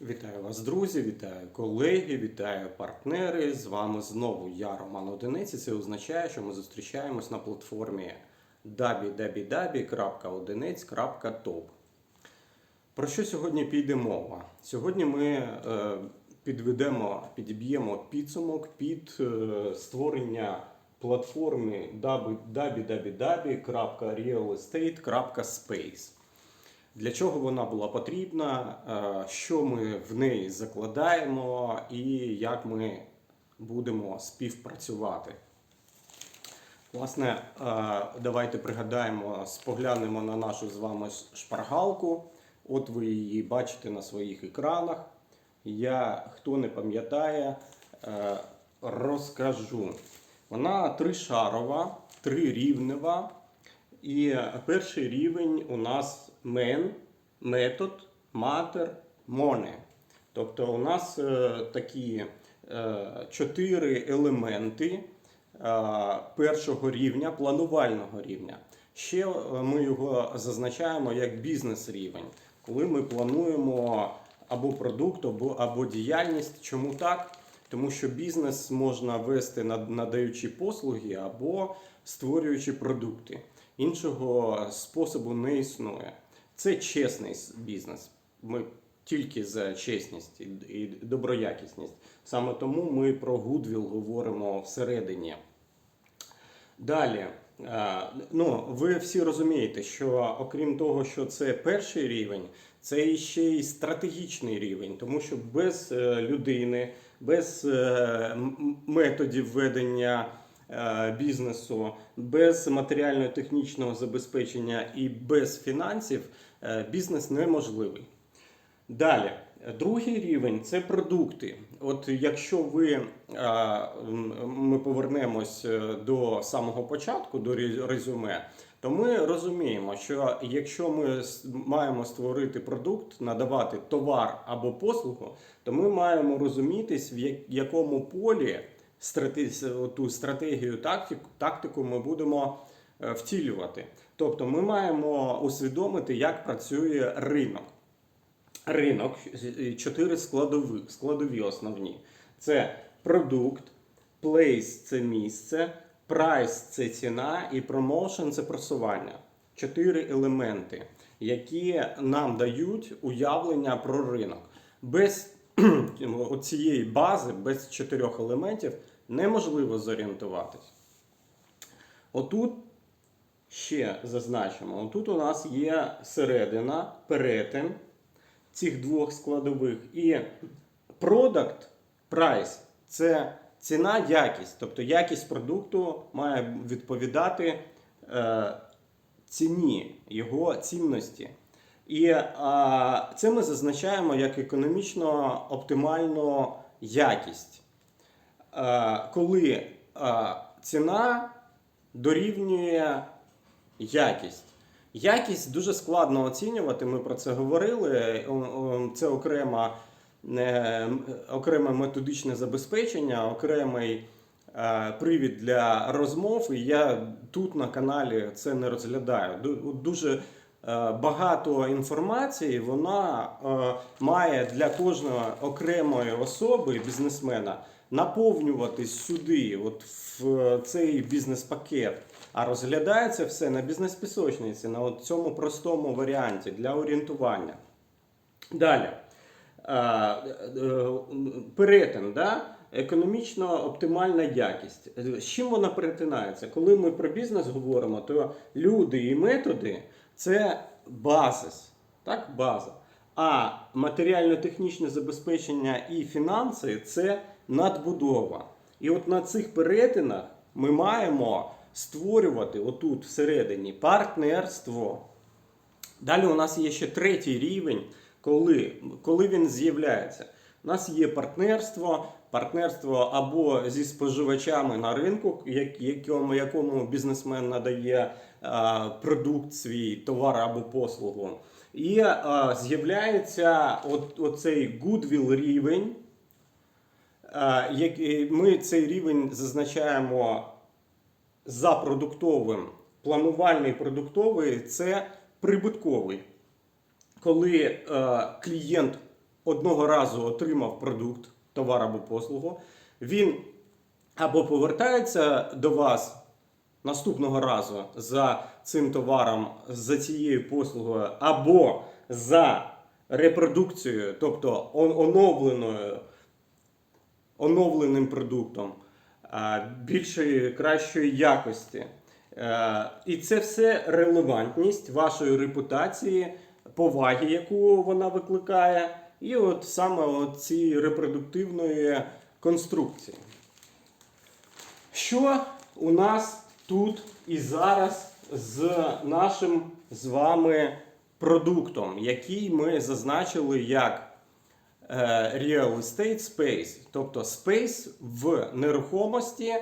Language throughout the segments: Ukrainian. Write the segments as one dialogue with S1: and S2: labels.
S1: Вітаю вас, друзі, вітаю колеги, вітаю партнери. З вами знову я, Роман Одиниць. і Це означає, що ми зустрічаємось на платформі www.одиниць.top. Про що сьогодні піде мова? Сьогодні ми е, підведемо, підіб'ємо підсумок під е, створення платформи www.realestate.space. Для чого вона була потрібна, е, що ми в неї закладаємо і як ми будемо співпрацювати. Власне, е, давайте пригадаємо, споглянемо на нашу з вами шпаргалку. От ви її бачите на своїх екранах. Я, хто не пам'ятає, е, розкажу. Вона тришарова, трирівнева. І перший рівень у нас main, метод, matter, money. Тобто у нас е, такі е, чотири елементи е, першого рівня, планувального рівня. Ще е, ми його зазначаємо як бізнес-рівень, коли ми плануємо або продукт, або, або діяльність. Чому так? Тому що бізнес можна вести надаючи послуги або створюючи продукти. Іншого способу не існує. Це чесний бізнес. Ми тільки за чесність і- доброякісність. Саме тому ми про гудвіл говоримо всередині. Далі, е, ну, ви всі розумієте, що окрім того, що це перший рівень, це ще й стратегічний рівень, тому що без е, людини, без е, методів ведення бізнесу, без матеріально-технічного забезпечення і без фінансів е, бізнес неможливий. Далі, другий рівень це продукти. От якщо ви ми повернемось е, до самого початку, до резюме, то ми розуміємо, що якщо ми маємо створити продукт, надавати товар або послугу, то ми маємо розумітись, в якому полі ту стратегію тактику, тактику ми будемо е, втілювати. Тобто ми маємо усвідомити, як працює ринок ринок, чотири складові, складові основні. Це продукт, place це місце, прайс це ціна і промоушен це просування. Чотири елементи, які нам дають уявлення про ринок. Без цієї бази, без чотирьох елементів неможливо зорієнтуватись. Отут ще зазначимо: отут у нас є середина, перетин цих двох складових. І product, price – це ціна, якість. Тобто якість продукту має відповідати е, ціні, його цінності. І а, це ми зазначаємо як економічно оптимальну якість. Е, коли е, ціна дорівнює якість. Якість дуже складно оцінювати. Ми про це говорили. О, Це окрема, е, окреме методичне забезпечення, окремий е, привід для розмов. І я тут на каналі це не розглядаю. Дуже е, багато інформації вона е, має для кожної окремої особи, бізнесмена, наповнюватись сюди, от в цей бізнес-пакет. А розглядається все на бізнес-пісочниці, на цьому простому варіанті для орієнтування. Далі. Е, е, Перетин, да? економічно оптимальна якість. З чим вона перетинається? Коли ми про бізнес говоримо, то люди і методи це базис, так? база. А матеріально-технічне забезпечення і фінанси це надбудова. І от на цих перетинах ми маємо створювати отут всередині партнерство. Далі у нас є ще третій рівень, коли, коли він з'являється. У нас є партнерство, партнерство або зі споживачами на ринку, якому, якому бізнесмен надає а, продукт свій, товар або послугу. І а, з'являється от, оцей goodwill рівень. А, ми цей рівень зазначаємо за продуктовим. Планувальний продуктовий це прибутковий. Коли е, клієнт одного разу отримав продукт, товар або послугу, він або повертається до вас наступного разу за цим товаром, за цією послугою, або за репродукцією, тобто оновленою, оновленим продуктом більшої кращої якості. Е, І це все релевантність вашої репутації, поваги, яку вона викликає, і от саме цієї репродуктивної конструкції. Що у нас тут і зараз з нашим з вами продуктом, який ми зазначили як е, Real Estate Space, тобто Space в нерухомості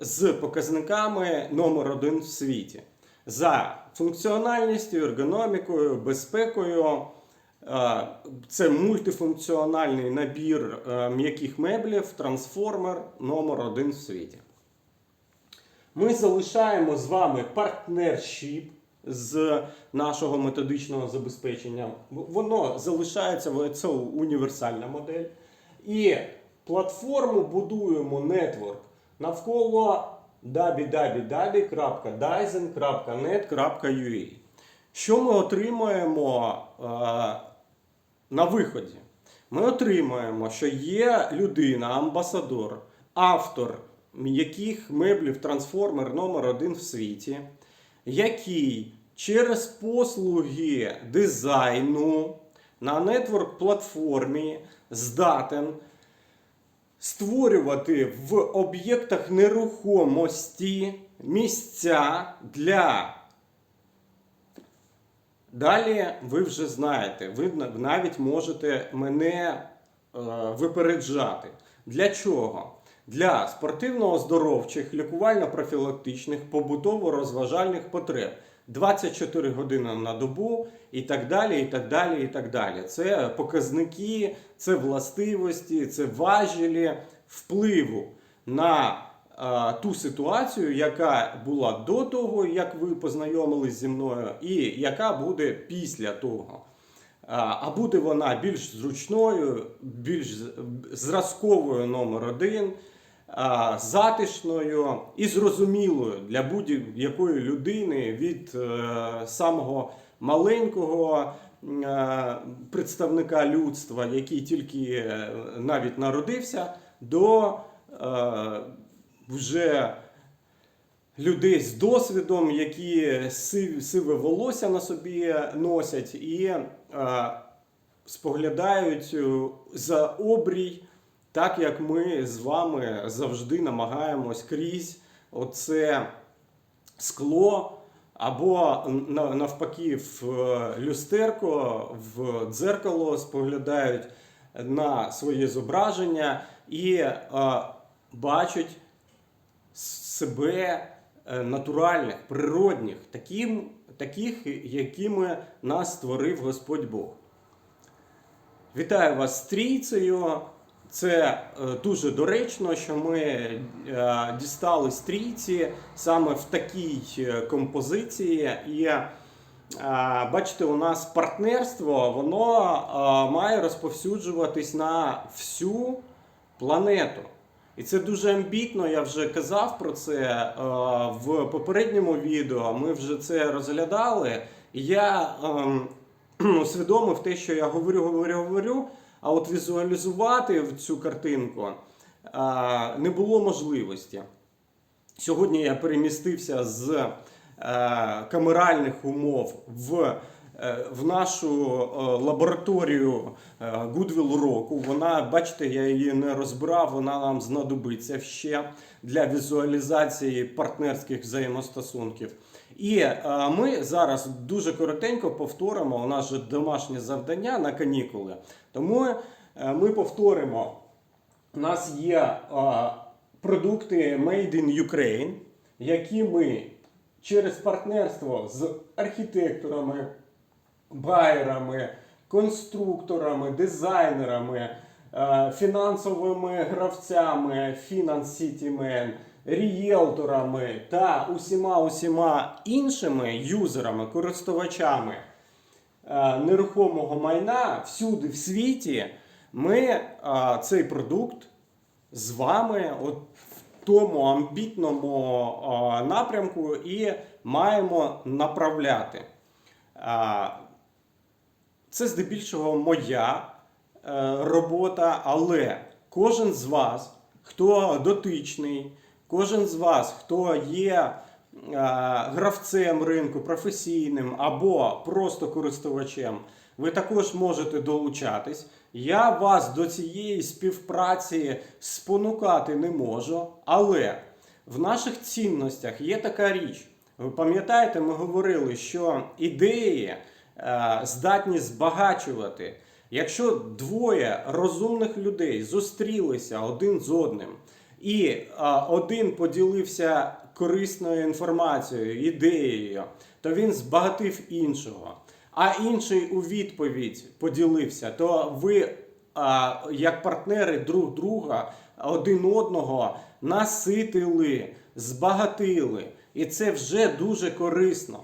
S1: з показниками номер один в світі за функціональністю, ергономікою, безпекою. Е, Це мультифункціональний набір е, м'яких меблів, трансформер номер один в світі. Ми залишаємо з вами партнершіп з нашого методичного забезпечення. Воно залишається, це універсальна модель. І платформу будуємо нетворк навколо www.dyson.net.ua. Що ми отримуємо е, на виході? Ми отримуємо, що є людина, амбасадор, автор м'яких меблів трансформер номер один в світі, який через послуги дизайну на нетворк платформі здатен створювати в об'єктах нерухомості місця для. Далі ви вже знаєте, ви навіть можете мене е, випереджати. Для чого? Для спортивно-оздоровчих, лікувально-профілактичних, побутово-розважальних потреб. 24 години на добу і так далі. і так далі, і так далі. Це показники, це властивості, це важелі впливу на ту ситуацію, яка була до того, як ви познайомились зі мною, і яка буде після того. А буде вона більш зручною, більш зразковою номер один, затишною і зрозумілою для будь-якої людини від е, самого маленького е, представника людства, який тільки е, навіть народився, до вже людей з досвідом, які сиве волосся на собі носять і е, споглядають е, за обрій, так як ми з вами завжди намагаємось крізь оце скло. Або навпаки, в е, люстерко, в дзеркало споглядають на своє зображення і е, бачать себе е, натуральних, природних, таким, таких, якими нас створив Господь Бог. Вітаю вас з трійцею. Це е, дуже доречно, що ми е, дістали стрійці саме в такій композиції. І бачите, у нас партнерство воно має розповсюджуватись на всю планету. І це дуже амбітно, я вже казав про це е, в попередньому відео. Ми вже це розглядали. Я ем, усвідомив те, що я говорю, говорю, говорю, а от візуалізувати цю картинку е, не було можливості. Сьогодні я перемістився з е, камеральних умов в, в нашу е, лабораторію е, Goodwill року. Вона, бачите, я її не розбирав, вона нам знадобиться ще для візуалізації партнерських взаємостосунків. І е, ми зараз дуже коротенько повторимо. У нас же домашнє завдання на канікули. Тому е, ми повторимо. У нас є е, продукти Made in Ukraine, які ми через партнерство з архітекторами, байерами, конструкторами, дизайнерами, е, фінансовими гравцями, City рієлторами та усіма усіма іншими юзерами, користувачами е, нерухомого майна всюди в світі, ми е, цей продукт з вами от в тому амбітному напрямку і маємо направляти. Це здебільшого моя е, робота, але кожен з вас, хто дотичний, кожен з вас, хто є е, гравцем ринку, професійним або просто користувачем, ви також можете долучатись. Я вас до цієї співпраці спонукати не можу, але в наших цінностях є така річ. Ви пам'ятаєте, ми говорили, що ідеї здатні збагачувати. Якщо двоє розумних людей зустрілися один з одним, і е, один поділився корисною інформацією, ідеєю, то він збагатив іншого. А інший у відповідь поділився, то ви, як партнери друг друга, один одного наситили, збагатили. І це вже дуже корисно.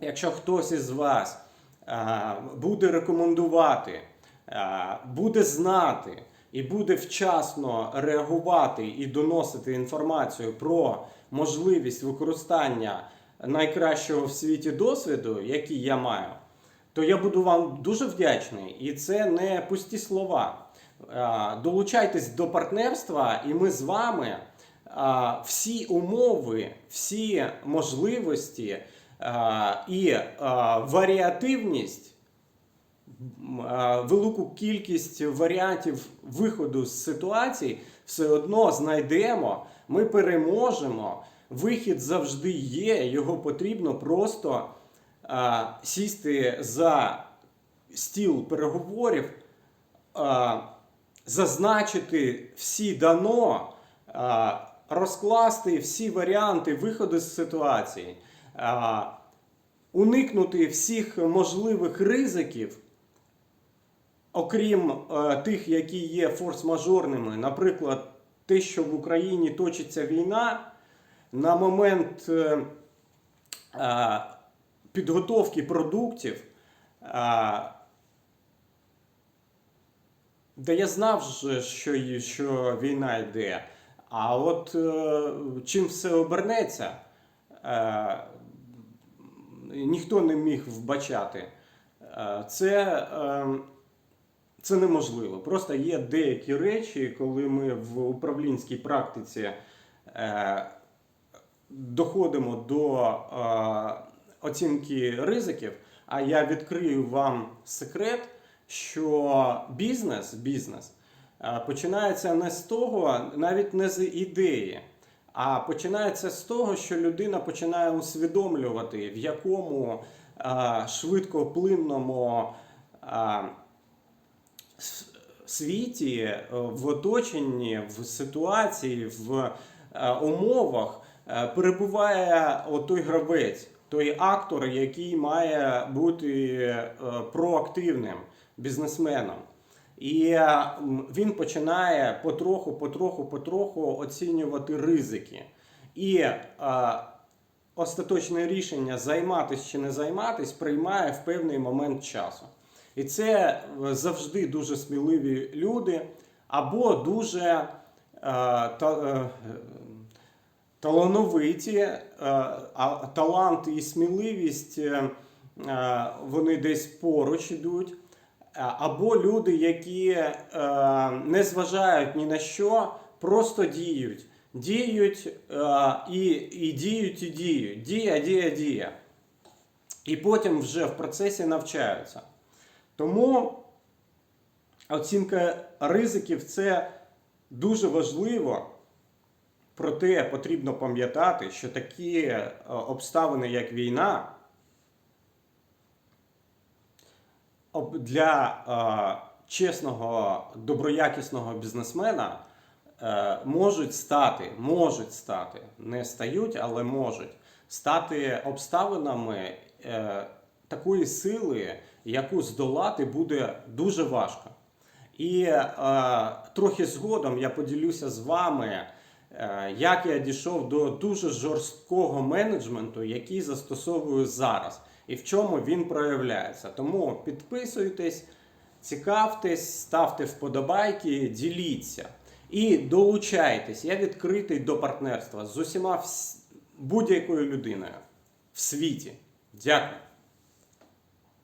S1: Якщо хтось із вас буде рекомендувати, буде знати і буде вчасно реагувати і доносити інформацію про можливість використання найкращого в світі досвіду, який я маю, то я буду вам дуже вдячний. І це не пусті слова. Долучайтесь до партнерства, і ми з вами всі умови, всі можливості і варіативність, велику кількість варіантів виходу з ситуацій все одно знайдемо, ми переможемо. Вихід завжди є, його потрібно просто а, сісти за стіл переговорів, а, зазначити всі дано, а, розкласти всі варіанти виходу з ситуації, уникнути всіх можливих ризиків, окрім е, тих, які є форс-мажорними, наприклад, те, що в Україні точиться війна, на момент е, е, підготовки продуктів. е, Да я знав, що, що війна йде. А от чим все обернеться, ніхто не міг вбачати. Е, це, е, це неможливо. Просто є деякі речі, коли ми в управлінській практиці е, доходимо до е, оцінки ризиків, а я відкрию вам секрет, що бізнес, бізнес починається не з того, навіть не з ідеї, а починається з того, що людина починає усвідомлювати, в якому е, швидкоплинному е, світі, е, в оточенні, в ситуації, в е, умовах е, перебуває той гравець, той актор, який має бути е, проактивним бізнесменом. І він починає потроху, потроху, потроху оцінювати ризики. І е, остаточне рішення займатись чи не займатись приймає в певний момент часу. І це е, завжди дуже сміливі люди або дуже е, та, е, талановиті, е, а талант і сміливість е, е, вони десь поруч ідуть. А- Або люди, які е, не зважають ні на що, просто діють. Діють е, і, і діють, і діють. Дія, дія, дія. І потім вже в процесі навчаються. Тому оцінка ризиків це дуже важливо. Проте потрібно пам'ятати, що такі е, обставини, як війна, для чесного, доброякісного бізнесмена е, можуть стати, можуть стати, не стають, але можуть стати обставинами е, такої сили, яку здолати буде дуже важко. І е, трохи згодом я поділюся з вами, е, як я дійшов до дуже жорсткого менеджменту, який застосовую зараз. І в чому він проявляється. Тому підписуйтесь, цікавтесь, ставте вподобайки, діліться і долучайтесь. Я відкритий до партнерства з усіма будь-якою людиною в світі. Дякую.